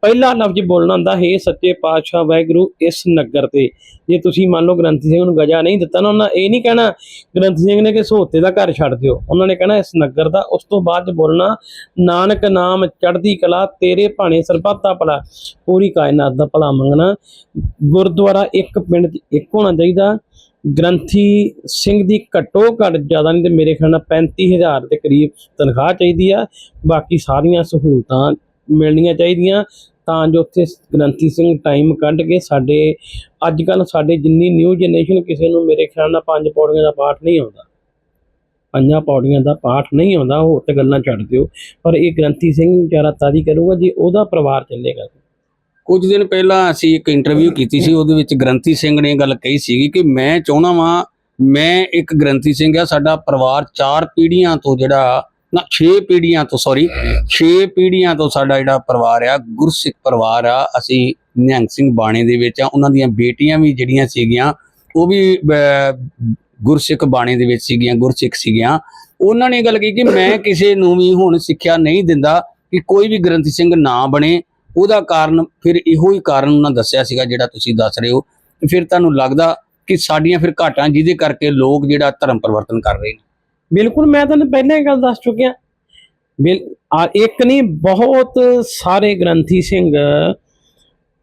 ਪਹਿਲਾ ਲਫ਼ਜ਼ ਬੋਲਣਾ ਹੁੰਦਾ, ਹੈ ਸੱਚੇ ਪਾਤਸ਼ਾਹ ਵਾਹਿਗੁਰੂ, ਇਸ ਨਗਰ ਤੇ। ਜੇ ਤੁਸੀਂ ਮੰਨ ਲਓ ਗ੍ਰੰਥੀ ਸਿੰਘ ਨੂੰ ਗਜਾ ਨਹੀਂ ਦਿੱਤਾ ਨਾ, ਉਹਨਾਂ ਇਹ ਨਹੀਂ ਕਹਿਣਾ, ਗ੍ਰੰਥੀ ਸਿੰਘ ਨੇ ਕਿ ਸੋਤੇ ਦਾ ਘਰ ਛੱਡ ਦਿਓ। ਉਹਨਾਂ ਨੇ ਕਹਿਣਾ, ਇਸ ਨਗਰ ਦਾ, ਉਸ ਤੋਂ ਬਾਅਦ ਬੋਲਣਾ, ਨਾਨਕ ਨਾਮ ਚੜ੍ਹਦੀ ਕਲਾ, ਤੇਰੇ ਭਾਣੇ ਸਰਬੱਤਾ ਭਲਾ, ਪੂਰੀ ਕਾਇਨਾਤ ਦਾ ਭਲਾ ਮੰਗਣਾ। ਗੁਰਦੁਆਰਾ ਇੱਕ ਪਿੰਡ 'ਚ ਇੱਕ ਹੋਣਾ ਚਾਹੀਦਾ। ਗ੍ਰੰਥੀ ਸਿੰਘ ਦੀ ਘੱਟੋ ਘੱਟ ਜ਼ਿਆਦਾ ਨਹੀਂ ਤੇ ਮੇਰੇ ਖਿਆਲ ਨਾਲ 35000 ਦੇ ਕਰੀਬ ਤਨਖਾਹ ਚਾਹੀਦੀ ਆ। ਬਾਕੀ ਸਾਰੀਆਂ ਸਹੂਲਤਾਂ ਮਿਲਣੀਆਂ ਚਾਹੀਦੀਆਂ, ਤਾਂ ਜੋ ਉੱਥੇ ਗ੍ਰੰਥੀ ਸਿੰਘ ਟਾਈਮ ਕੱਢ ਕੇ ਸਾਡੇ ਅੱਜ ਕੱਲ ਸਾਡੇ ਜਿੰਨੀ ਨਿਊ ਜਨਰੇਸ਼ਨ ਕਿਸੇ ਨੂੰ ਮੇਰੇ ਖਿਆਲ ਨਾਲ ਪੰਜ ਪੌੜੀਆਂ ਦਾ ਪਾਠ ਨਹੀਂ ਆਉਂਦਾ। ਪੰਜਾਂ ਪੌੜੀਆਂ ਦਾ ਪਾਠ ਨਹੀਂ ਆਉਂਦਾ ਉਹ ਤੇ ਗੱਲਾਂ ਛੱਡ ਦਿਓ। ਪਰ ਇਹ ਗ੍ਰੰਥੀ ਸਿੰਘ ਵਿਚਾਰਾ ਤਾਰੀ ਕਰੂਗਾ ਜੇ, ਉਹਦਾ ਪਰਿਵਾਰ ਚੱਲੇਗਾ ਕੁਝ ਦਿਨ ਪਹਿਲਾਂ ਅਸੀਂ ਇੱਕ ਇੰਟਰਵਿਊ ਕੀਤੀ ਸੀ, ਉਹਦੇ ਵਿੱਚ ਗ੍ਰੰਥੀ ਸਿੰਘ ਨੇ ਗੱਲ ਕਹੀ ਸੀਗੀ ਕਿ ਮੈਂ ਚਾਹੁੰਦਾ ਵਾਂ, ਮੈਂ ਇੱਕ ਗ੍ਰੰਥੀ ਸਿੰਘ ਆ, ਸਾਡਾ ਪਰਿਵਾਰ ਚਾਰ ਪੀੜ੍ਹੀਆਂ ਤੋਂ ਜਿਹੜਾ ਨਾ 6 ਪੀੜ੍ਹੀਆਂ ਤੋਂ ਸੌਰੀ 6 ਪੀੜ੍ਹੀਆਂ ਤੋਂ ਸਾਡਾ ਜਿਹੜਾ ਪਰਿਵਾਰ ਆ, ਗੁਰਸਿੱਖ ਪਰਿਵਾਰ ਆ, ਅਸੀਂ ਨਿਹੰਗ ਸਿੰਘ ਬਾਣੇ ਦੇ ਵਿੱਚ ਆ, ਉਹਨਾਂ ਦੀਆਂ ਬੇਟੀਆਂ ਵੀ ਜਿਹੜੀਆਂ ਸੀਗੀਆਂ, ਉਹ ਵੀ ਗੁਰਸਿੱਖ ਬਾਣੇ ਦੇ ਵਿੱਚ ਸੀਗੀਆਂ, ਗੁਰਸਿੱਖ ਸੀਗੀਆਂ। ਉਹਨਾਂ ਨੇ ਇਹ ਗੱਲ ਕਹੀ ਕਿ ਮੈਂ ਕਿਸੇ ਨੂੰ ਵੀ ਹੁਣ ਸਿੱਖਿਆ ਨਹੀਂ ਦਿੰਦਾ ਕਿ ਕੋਈ ਵੀ ਗ੍ਰੰਥੀ ਸਿੰਘ ਨਾ ਬਣੇ। ਉਹਦਾ ਕਾਰਨ, ਫਿਰ ਇਹੋ ਹੀ ਕਾਰਨ ਉਹਨਾਂ ਦੱਸਿਆ ਸੀਗਾ, ਜਿਹੜਾ ਤੁਸੀਂ ਦੱਸ ਰਹੇ ਹੋ। ਫਿਰ ਤੁਹਾਨੂੰ ਲੱਗਦਾ ਕਿ ਸਾਡੀਆਂ ਫਿਰ ਘਾਟਾਂ ਜਿਹਦੇ ਕਰਕੇ ਲੋਕ ਜਿਹੜਾ ਧਰਮ ਪਰਿਵਰਤਨ ਕਰ ਰਹੇ ਨੇ। ਬਿਲਕੁਲ, ਮੈਂ ਤੁਹਾਨੂੰ ਪਹਿਲਾਂ ਹੀ ਗੱਲ ਦੱਸ ਚੁੱਕਿਆ। ਇੱਕ ਨਹੀਂ ਬਹੁਤ ਸਾਰੇ ਗ੍ਰੰਥੀ ਸਿੰਘ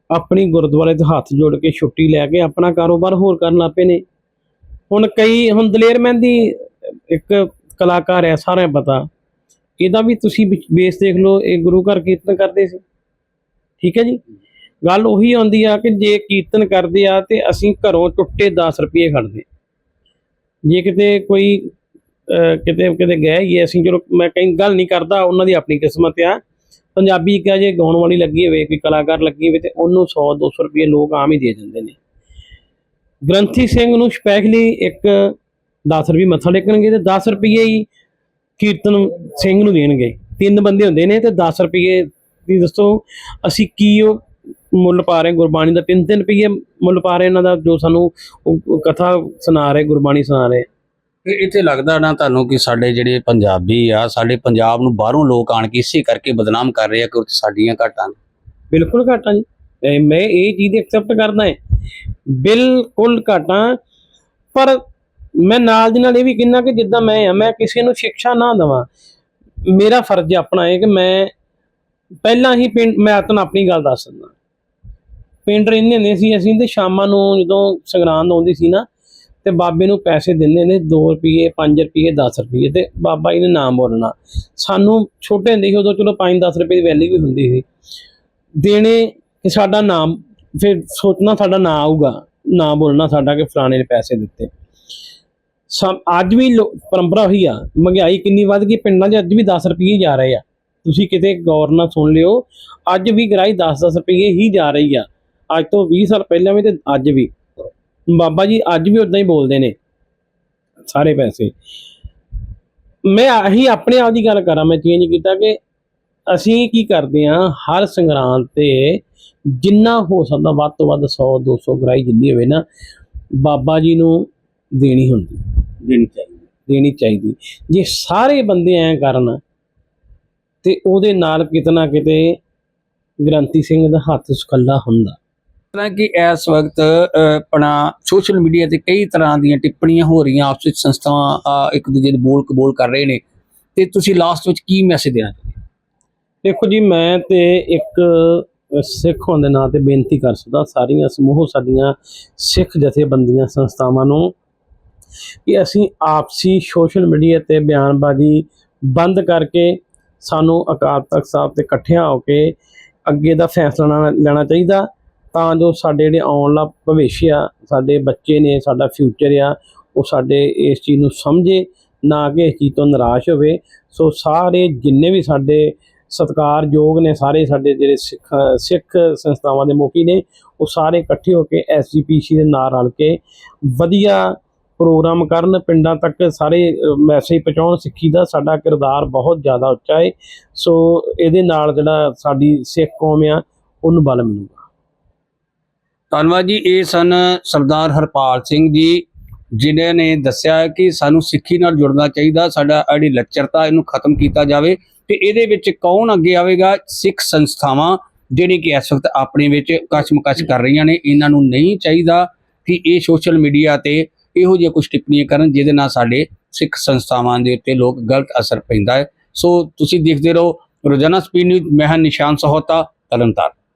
ਆਪਣੀ ਗੁਰਦੁਆਰੇ ਤੋਂ ਹੱਥ ਜੋੜ ਕੇ ਛੁੱਟੀ ਲੈ ਕੇ ਆਪਣਾ ਕਾਰੋਬਾਰ ਹੋਰ ਕਰਨ ਲੱਗ ਪਏ ਨੇ। ਹੁਣ ਕਈ, ਹੁਣ ਦਲੇਰ ਮਹਿੰਦੀ ਇੱਕ ਕਲਾਕਾਰ ਹੈ, ਸਾਰਿਆਂ ਪਤਾ। ਇਹਦਾ ਵੀ ਤੁਸੀਂ ਬੇਸ ਦੇਖ ਲਓ, ਇਹ ਗੁਰੂ ਘਰ ਕੀਰਤਨ ਕਰਦੇ ਸੀ। ਠੀਕ ਹੈ ਜੀ? ਗੱਲ ਉਹੀ ਆਉਂਦੀ ਆ ਕਿ ਜੇ ਕੀਰਤਨ ਕਰਦੇ ਆ ਤੇ ਅਸੀਂ ਘਰੋਂ ਟੁੱਟੇ 10 ਰੁਪਏ ਖੜਦੇ ਜੇ ਕਿਤੇ ਕੋਈ ਕਿਤੇ ਕਿਤੇ ਗਏ ਹੀ ਹੈ, ਅਸੀਂ ਚਲੋ ਮੈਂ ਕਈ ਗੱਲ ਨਹੀਂ ਕਰਦਾ ਉਹਨਾਂ ਦੀ ਆਪਣੀ ਕਿਸਮਤ ਆ। ਪੰਜਾਬੀ ਕਾ ਜੇ ਗਾਉਣ ਵਾਲੀ ਲੱਗੀ ਹੋਵੇ ਕੋਈ ਕਲਾਕਾਰ ਲੱਗੀ ਹੋਵੇ ਤੇ ਉਹਨੂੰ 100 200 ਰੁਪਏ ਲੋਕ ਆਮ ਹੀ ਦੇ ਦਿੰਦੇ ਨੇ। ਗ੍ਰੰਥੀ ਸਿੰਘ ਨੂੰ ਸਪੈਸ਼ਲੀ ਇੱਕ 10 ਰੁਪਏ ਮੱਥਾ ਟੇਕਣਗੇ ਤੇ 10 ਰੁਪਏ ਹੀ ਕੀਰਤਨ ਸਿੰਘ ਨੂੰ ਦੇਣਗੇ। ਤਿੰਨ ਬੰਦੇ ਹੁੰਦੇ ਨੇ ਤੇ 10 ਰੁਪਏ ਦੀ ਦੱਸੋ ਅਸੀਂ ਕੀ ਉਹ ਮੁੱਲ ਪਾ ਰਹੇ ਗੁਰਬਾਣੀ ਦਾ? ਤਿੰਨ ਤਿੰਨ ਰੁਪਏ ਮੁੱਲ ਪਾ ਰਹੇ ਇਹਨਾਂ ਦਾ ਜੋ ਸਾਨੂੰ ਕਥਾ ਸੁਣਾ ਰਹੇ ਗੁਰਬਾਣੀ ਸੁਣਾ ਰਹੇ। ਇਹ ਇੱਥੇ ਲੱਗਦਾ ਨਾ ਤੁਹਾਨੂੰ ਕਿ ਸਾਡੇ ਜਿਹੜੇ ਪੰਜਾਬੀ ਆ, ਸਾਡੇ ਪੰਜਾਬ ਨੂੰ ਬਾਹਰੋਂ ਲੋਕ ਆਣ ਕੇ ਇਸੇ ਕਰਕੇ ਬਦਨਾਮ ਕਰ ਰਹੇ ਆ ਕਿ ਉੱਥੇ ਸਾਡੀਆਂ ਘਾਟਾਂ ਨੇ। ਬਿਲਕੁਲ ਘਾਟਾ ਜੀ। ਮੈਂ ਇਹ ਚੀਜ਼ ਐਕਸੈਪਟ ਕਰਦਾ ਹਾਂ। ਬਿਲਕੁਲ ਘਾਟਾ। ਪਰ ਮੈਂ ਨਾਲ ਦੀ ਨਾਲ ਇਹ ਵੀ ਕਹਿੰਦਾ ਕਿ ਜਿੱਦਾਂ ਮੈਂ ਆ, ਮੈਂ ਕਿਸੇ ਨੂੰ ਸਿੱਖਿਆ ਨਾ ਦਵਾਂ। ਮੇਰਾ ਫਰਜ਼ ਆਪਣਾ ਹੈ ਕਿ ਮੈਂ ਪਹਿਲਾਂ ਹੀ ਪਿੰਡ, ਮੈਂ ਤੁਹਾਨੂੰ ਆਪਣੀ ਗੱਲ ਦੱਸ ਦਿੰਦਾ। ਪਿੰਡ ਰਹਿੰਦੇ ਹੁੰਦੇ ਸੀ ਅਸੀਂ ਤੇ ਸ਼ਾਮਾਂ ਨੂੰ ਜਦੋਂ ਸੰਗਰਾਂਦ ਆਉਂਦੀ ਸੀ ਨਾ ਤੇ ਬਾਬੇ ਨੂੰ ਪੈਸੇ ਦਿੰਦੇ ਨੇ 2 ਰੁਪਏ 5 ਰੁਪਏ 10 ਰੁਪਏ ਤੇ ਬਾਬਾ ਜੀ ਨੇ ਨਾਮ ਬੋਲਣਾ। ਸਾਨੂੰ ਛੋਟੇ ਹੁੰਦੇ ਸੀ ਉਦੋਂ ਚਲੋ 5-10 ਰੁਪਏ ਦੀ ਵੈਲਿਊ ਵੀ ਹੁੰਦੀ ਸੀ। ਦੇਣੇ ਕਿ ਸਾਡਾ ਨਾਮ, ਫਿਰ ਸੋਚਣਾ ਸਾਡਾ ਨਾਂ ਆਊਗਾ, ਨਾਂ ਬੋਲਣਾ ਸਾਡਾ ਕਿ ਫਲਾਣੇ ਨੇ ਪੈਸੇ ਦਿੱਤੇ। ਸਮ, ਅੱਜ ਵੀ ਲੋ- ਪਰੰਪਰਾ ਹੋਈ ਆ, ਮਹਿੰਗਾਈ ਕਿੰਨੀ ਵੱਧ ਗਈ, ਪਿੰਡਾਂ 'ਚ ਅੱਜ ਵੀ 10 ਰੁਪਏ ਹੀ ਜਾ ਰਹੇ ਆ। ਤੁਸੀਂ ਕਿਤੇ ਗੌਰ ਨਾਲ ਸੁਣ ਲਿਓ, ਅੱਜ ਵੀ ਗਰਾਈ 10-10 ਰੁਪਏ ਹੀ ਜਾ ਰਹੀ ਆ। ਅੱਜ ਤੋਂ 20 ਸਾਲ ਪਹਿਲਾਂ ਵੀ ਤੇ ਅੱਜ ਵੀ। ਬਾਬਾ ਜੀ ਅੱਜ ਵੀ ਉਦਾਂ ਹੀ ਬੋਲਦੇ ਨੇ। ਸਾਰੇ ਪੈਸੇ। ਮੈਂ ਆਹੀ ਆਪਣੇ ਆਪ ਦੀ ਗੱਲ ਕਰਾਂ ਮੈਂ ਚੇਂਜ ਕੀਤਾ ਕਿ ਅਸੀਂ ਕੀ ਕਰਦੇ ਆ ਹਰ ਸੰਗਰਾਂਦ ਤੇ ਜਿੰਨਾ ਹੋ ਸਕਦਾ ਵੱਧ ਤੋਂ ਵੱਧ 100 200 ਗਰਾਈ ਜਿੰਨੀ ਹੋਵੇ ਨਾ ਬਾਬਾ ਜੀ ਨੂੰ ਦੇਣੀ ਹੁੰਦੀ। ਦੇਣੀ ਚਾਹੀਦੀ। ਦੇਣੀ ਚਾਹੀਦੀ। ਜੇ ਸਾਰੇ ਬੰਦੇ ਐਂ ਕਰਨ ਤੇ ਉਹਦੇ ਨਾਲ ਕਿਤਨਾ ਕਿਤੇ ਗ੍ਰੰਥੀ ਸਿੰਘ ਦਾ ਹੱਥ ਸੁਖੱਲਾ ਹੁੰਦਾ। ਤਰ੍ਹਾਂ ਕਿ ਇਸ ਵਕਤ ਆਪਣਾ ਸੋਸ਼ਲ ਮੀਡੀਆ ਤੇ ਕਈ ਤਰ੍ਹਾਂ ਦੀਆਂ ਟਿੱਪਣੀਆਂ ਹੋ ਰਹੀਆਂ ਆਪਸ ਵਿੱਚ ਸੰਸਥਾਵਾਂ ਇੱਕ ਦੂਜੇ ਦੇ ਬੋਲ ਕਬੋਲ ਕਰ ਰਹੇ ਨੇ ਤੇ ਤੁਸੀਂ ਲਾਸਟ ਵਿੱਚ ਕੀ ਮੈਸੇਜ ਦੇਣਾ ਚਾਹੁੰਦੇ ਹੋ? ਦੇਖੋ ਜੀ, ਮੈਂ ਤੇ ਇੱਕ ਸਿੱਖ ਹੋਣ ਦੇ ਨਾਂ ਤੇ ਬੇਨਤੀ ਕਰ ਸਕਦਾ, ਸਾਰੀਆਂ ਸਮੂਹ ਸਾਡੀਆਂ ਸਿੱਖ ਜਥੇਬੰਦੀਆਂ ਸੰਸਥਾਵਾਂ ਨੂੰ ਕਿ ਅਸੀਂ ਆਪਸੀ ਸੋਸ਼ਲ ਮੀਡੀਆ ਤੇ ਬਿਆਨਬਾਜ਼ੀ ਬੰਦ ਕਰਕੇ ਸਾਨੂੰ ਅਕਾਲ ਤਖਤ ਸਾਹਿਬ ਤੇ ਇਕੱਠਿਆਂ ਹੋ ਕੇ ਅੱਗੇ ਦਾ ਫੈਸਲਾ ਨਾ- ਲੈਣਾ ਚਾਹੀਦਾ ਤਾਂ ਜੋ ਸਾਡੇ ਜਿਹੜੇ ਆਉਣ ਵਾਲਾ ਭਵਿੱਖ ਆ, ਸਾਡੇ ਬੱਚੇ ਨੇ, ਸਾਡਾ ਫਿਊਚਰ ਆ, ਉਹ ਸਾਡੇ ਇਸ ਚੀਜ਼ ਨੂੰ ਸਮਝੇ, ਨਾ ਕਿ ਇਸ ਚੀਜ਼ ਤੋਂ ਨਿਰਾਸ਼ ਹੋਵੇ। ਸੋ ਸਾਰੇ ਜਿੰਨੇ ਵੀ ਸਾਡੇ ਸਤਿਕਾਰਯੋਗ ਨੇ, ਸਾਰੇ ਸਾਡੇ ਜਿਹੜੇ ਸਿੱਖ ਸਿੱਖ ਸੰਸਥਾਵਾਂ ਦੇ ਮੁਖੀ ਨੇ, ਉਹ ਸਾਰੇ ਇਕੱਠੇ ਹੋ ਕੇ ਐਸਜੀਪੀਸੀ ਦੇ ਨਾਲ ਰਲ ਕੇ ਵਧੀਆ ਪ੍ਰੋਗਰਾਮ ਕਰਨ। ਪਿੰਡਾਂ ਤੱਕ ਸਾਰੇ ਮੈਸੇਜ ਪਹੁੰਚਾਉਣ। ਸਿੱਖੀ ਦਾ ਸਾਡਾ ਕਿਰਦਾਰ ਬਹੁਤ ਜ਼ਿਆਦਾ ਉੱਚਾ ਹੈ ਸੋ ਇਹਦੇ ਨਾਲ ਜਿਹੜਾ ਸਾਡੀ ਸਿੱਖ ਕੌਮ ਆ, ਉਹਨੂੰ ਬਲ ਮਿਲੂਗਾ। ਧੰਨਵਾਦ ਜੀ, ਇਹ ਸਨ ਸਰਦਾਰ ਹਰਪਾਲ ਸਿੰਘ ਜੀ, ਜਿਨ੍ਹਾਂ ਨੇ ਦੱਸਿਆ ਕਿ ਸਾਨੂੰ ਸਿੱਖੀ ਨਾਲ ਜੁੜਨਾ ਚਾਹੀਦਾ, ਸਾਡਾ ਜਿਹੜੀ ਲੱਚਰਤਾ ਇਹਨੂੰ ਖਤਮ ਕੀਤਾ ਜਾਵੇ ਤੇ ਇਹਦੇ ਵਿੱਚ ਕੌਣ ਅੱਗੇ ਆਵੇਗਾ? ਸਿੱਖ ਸੰਸਥਾਵਾਂ ਜਿਹੜੀ ਕਿ ਇਸ ਵਕਤ ਆਪਣੇ ਵਿੱਚ ਕਸ਼ਮਕਸ਼ ਕਰ ਰਹੀਆਂ ਨੇ, ਇਹਨਾਂ ਨੂੰ ਨਹੀਂ ਚਾਹੀਦਾ ਕਿ ਇਹ ਸੋਸ਼ਲ ਮੀਡੀਆ ਤੇ ਇਹੋ ਜਿਹੀਆਂ ਕੁਝ ਟਿੱਪਣੀਆਂ ਕਰਨ, ਜਿਹਦੇ ਨਾਲ ਸਾਡੇ ਸਿੱਖ ਸੰਸਥਾਵਾਂ ਦੇ ਉੱਤੇ ਲੋਕ ਗਲਤ ਅਸਰ ਪੈਂਦਾ ਹੈ। ਸੋ ਤੁਸੀਂ ਦੇਖਦੇ ਰਹੋ, ਰੋਜ਼ਾਨਾ ਸਪੀਡ ਨਿਊਜ਼, ਮੈਂ ਹਾਂ ਨਿਸ਼ਾਨ ਸਹੋਤਾ ਤਲਨਤਾਰ